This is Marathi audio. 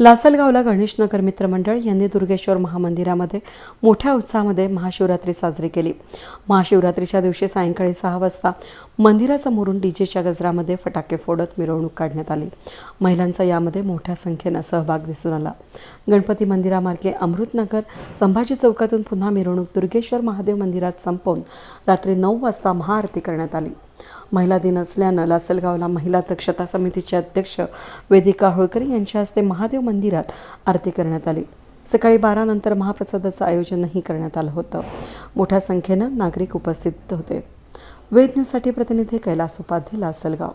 लासलगावला गणेशनगर मित्र मंडळ यांनी दुर्गेश्वर महामंदिरामध्ये मोठ्या उत्साहामध्ये महाशिवरात्री साजरी केली. महाशिवरात्रीच्या दिवशी सायंकाळी सहा वाजता मंदिरासमोरून डीजेच्या गजरामध्ये फटाके फोडत मिरवणूक काढण्यात आली. महिलांचा यामध्ये मोठ्या संख्येनं सहभाग दिसून आला. गणपती मंदिरामार्गे अमृतनगर संभाजी चौकातून पुन्हा मिरवणूक दुर्गेश्वर महादेव मंदिरात संपवून रात्री नऊ वाजता महाआरती करण्यात आली. महिला दिन असल्यानं लासलगावला महिला दक्षता समितीचे अध्यक्ष वेदिका होळकर यांच्या हस्ते महादेव मंदिरात आरती करण्यात आली. सकाळी बारा नंतर महाप्रसादाचं आयोजनही करण्यात आलं होतं. मोठ्या संख्येनं नागरिक उपस्थित होते. वेद न्यूजसाठी प्रतिनिधी कैलास उपाध्ये लासलगाव.